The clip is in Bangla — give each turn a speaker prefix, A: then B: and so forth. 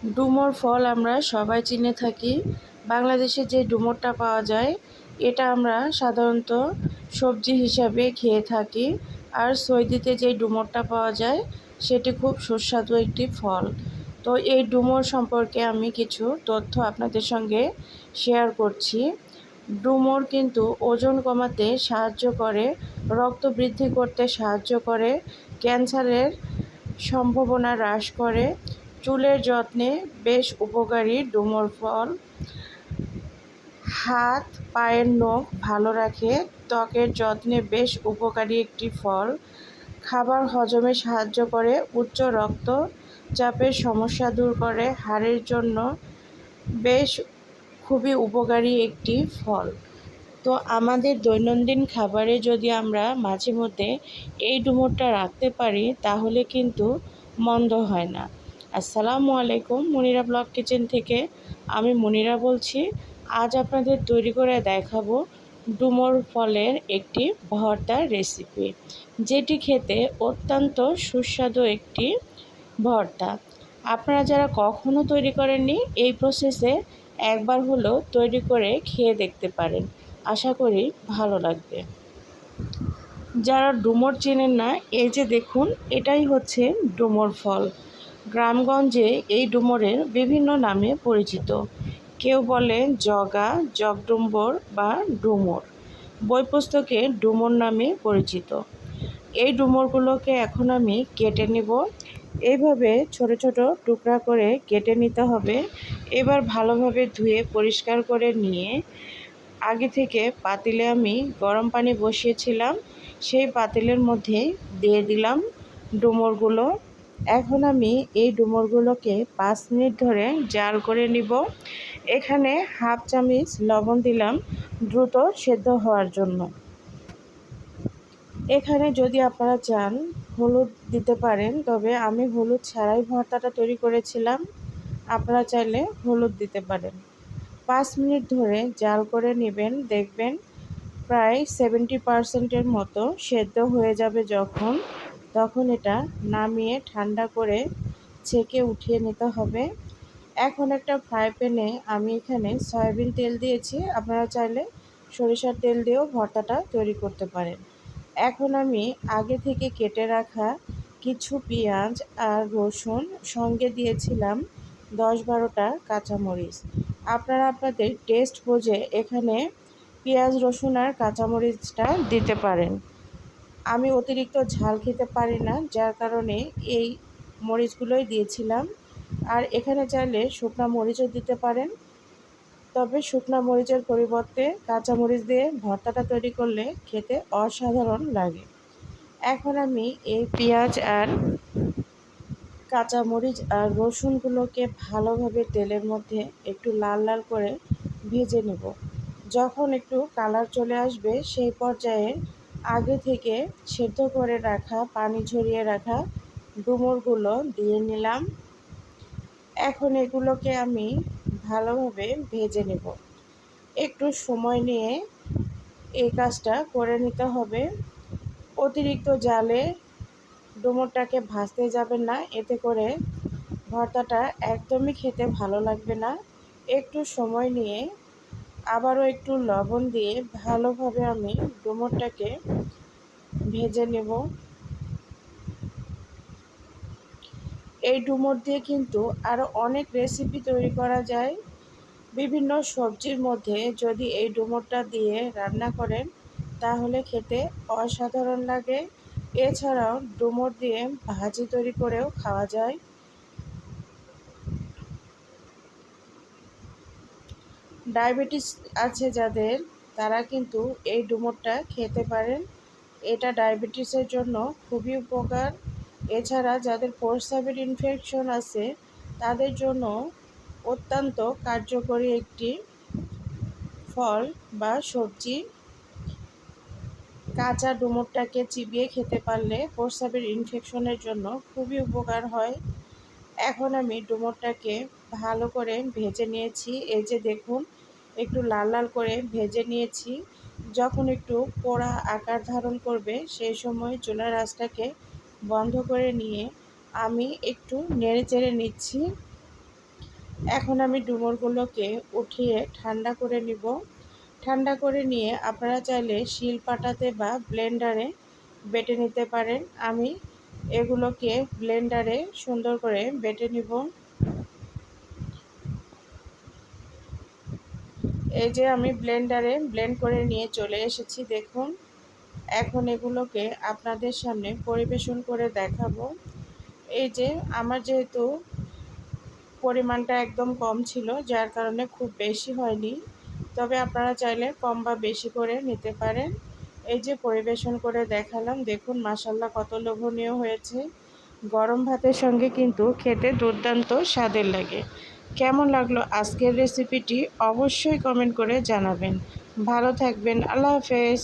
A: ডুমুর ফল আমরা সবাই চিনে থাকি। বাংলাদেশে যে ডুমুরটা পাওয়া যায়, এটা আমরা সাধারণত সবজি হিসাবে খেয়ে থাকি। আর সৌদিতে যে ডুমুরটা পাওয়া যায়, সেটি খুব সুস্বাদু একটি ফল। তো এই ডুমোর সম্পর্কে আমি কিছু তথ্য আপনাদের সঙ্গে শেয়ার করছি। ডুমোর কিন্তু ওজন কমাতে সাহায্য করে, রক্ত বৃদ্ধি করতে সাহায্য করে, ক্যান্সারের সম্ভাবনা হ্রাস করে চুলের যত্নে বেশ উপকারী ডুমুর ফল। হাত, পায়ের নখ ভালো রাখে, ত্বকের যত্নে বেশ উপকারী একটি ফল। খাবার হজমে সাহায্য করে, উচ্চ রক্ত চাপের সমস্যা দূর করে, হাড়ের জন্য বেশ খুবই উপকারী একটি ফল। তো আমাদের দৈনন্দিন খাবারে যদি আমরা মাঝে মধ্যে এই ডুমুরটা রাখতে পারি, তাহলে কিন্তু মন্দ হয় না। আসসালামু আলাইকুম, মনিরা ব্লগ কিচেন থেকে। আমি মনিরা বলছি, আজ আপনাদের তৈরি করে দেখাবো ডুমোর ফলের একটি ভর্তার রেসিপি, যেটি খেতে অত্যন্ত সুস্বাদু একটি ভর্তা। আপনারা যারা কখনো তৈরি করেননি, এই প্রসেসে একবার হলেও তৈরি করে খেয়ে দেখতে পারেন। আশা করি ভালো লাগবে। যারা ডুমোর চেনেন না, এই যে দেখুন, এটাই হচ্ছে ডুমোর ফল। গ্রামগঞ্জে এই ডুমুরের বিভিন্ন নামে পরিচিত। কেউ বলে জগা, জগডুম্বর বা ডুমুর। বই পুস্তকে ডুমুর নামে পরিচিত। এই ডুমুরগুলোকে এখন আমি কেটে নিব। এইভাবে ছোট ছোট টুকরা করে কেটে নিতে হবে। এবার ভালোভাবে ধুয়ে পরিষ্কার করে নিয়ে আগে থেকে পাতিলে আমি গরম পানি বসিয়েছিলাম। সেই পাতিলের মধ্যে দিয়ে দিলাম ডুমুরগুলো। এখন আমি এই ডুমুরগুলোকে পাঁচ মিনিট ধরে জাল করে নিব। এখানে হাফ চামচ লবণ দিলাম দ্রুত সেদ্ধ হওয়ার জন্য। এখানে যদি আপনারা চান হলুদ দিতে পারেন, তবে আমি হলুদ ছাড়াই ভর্তাটা তৈরি করেছিলাম। আপনারা চাইলে হলুদ দিতে পারেন। পাঁচ মিনিট ধরে জাল করে নেবেন। দেখবেন প্রায় সেভেন্টি পারসেন্টের মতো সেদ্ধ হয়ে যাবে যখন। তখন এটা নামিয়ে ঠান্ডা করে ছেঁকে উঠিয়ে নিতে হবে। এখন একটা ফ্রাই প্যানে আমি এখানে সয়াবিন তেল দিয়েছি। আপনারা চাইলে সরিষার তেল দিয়েও ভর্তাটা তৈরি করতে পারেন। এখন আমি আগে থেকে কেটে রাখা কিছু পেঁয়াজ আর রসুন সঙ্গে দিয়েছিলাম দশ বারোটা কাঁচামরিচ। আপনারা আপনাদের টেস্ট বুঝে এখানে পেঁয়াজ, রসুন আর কাঁচামরিচটা দিতে পারেন। আমি অতিরিক্ত ঝাল খেতে পারি না, যার কারণে এই মরিচগুলোই দিয়েছিলাম। আর এখানে চাইলে শুকনো মরিচও দিতে পারেন। তবে শুকনো মরিচের পরিবর্তে কাঁচা মরিচ দিয়ে ভর্তাটা তৈরি করলে খেতে অসাধারণ লাগে। এখন আমি এই পেঁয়াজ আর কাঁচা মরিচ আর রসুনগুলোকে ভালোভাবে তেলের মধ্যে একটু লাল লাল করে ভেজে নেব। যখন একটু কালার চলে আসবে, সেই পর্যায়ে আগে থেকে সেদ্ধ করে রাখা, পানি ঝরিয়ে রাখা ডুমুরগুলো দিয়ে নিলাম। এখন এগুলোকে আমি ভালোভাবে ভেজে নেব। একটু সময় নিয়ে এই কাজটা করে নিতে হবে। অতিরিক্ত জালে ডুমুরটাকে ভাজতে যাবেন না, এতে করে ভর্তাটা একদমই খেতে ভালো লাগবে না। একটু সময় নিয়ে আবারও একটু লবণ দিয়ে ভালোভাবে আমি ডুমুরটাকে ভেজে নেব। এই ডুমুর দিয়ে কিন্তু আরও অনেক রেসিপি তৈরি করা যায়। বিভিন্ন সবজির মধ্যে যদি এই ডুমুরটা দিয়ে রান্না করেন, তাহলে খেতে অসাধারণ লাগে। এছাড়াও ডুমুর দিয়ে ভাজি তৈরি করেও খাওয়া যায়। ডায়াবেটিস আছে যাদের, তারা কিন্তু এই ডুমুরটা খেতে পারেন। এটা ডায়াবেটিসের জন্য খুবই উপকার। এছাড়া যাদের প্রস্রাবের ইনফেকশন আছে, তাদের জন্য অত্যন্ত কার্যকরী একটি ফল বা সবজি। কাঁচা ডুমুরটাকে চিবিয়ে খেতে পারলে প্রস্রাবের ইনফেকশনের জন্য খুবই উপকার হয়। এখন আমি ডুমুরটাকে ভালো করে ভেজে নিয়েছি। এই যে দেখুন, একটু লাল লাল করে ভেজে নিয়েছি। যখন একটু পোড়া আকার ধারণ করবে, সেই সময় চুলার আঁচটাকে বন্ধ করে নিয়ে আমি একটু নেড়ে চেড়ে নিচ্ছি। এখন আমি ডুমুরগুলোকে উঠিয়ে ঠান্ডা করে নিব। ঠান্ডা করে নিয়ে আপনারা চাইলে শিল পাটাতে বা ব্লেন্ডারে বেটে নিতে পারেন। আমি এগুলোকে ব্লেন্ডারে সুন্দর করে বেটে নিব। এই যে আমি ব্লেন্ডারে ব্লেন্ড করে নিয়ে চলে এসেছি, দেখুন। এখন এগুলোকে আপনাদের সামনে পরিবেশন করে দেখাবো। এই যে আমার যেহেতু পরিমাণটা একদম কম ছিল, যার কারণে খুব বেশি হয়নি। তবে আপনারা চাইলে কম বা বেশি করে নিতে পারেন। এই যে পরিবেশন করে দেখালাম, দেখুন মাসাল্লাহ কত লোভনীয় হয়েছে। গরম ভাতের সঙ্গে কিন্তু খেতে দুর্দান্ত স্বাদের লাগে। কেমন লাগল আজকের রেসিপিটি অবশ্যই কমেন্ট করে জানাবেন। ভালো থাকবেন আল্লাহ হাফেজ।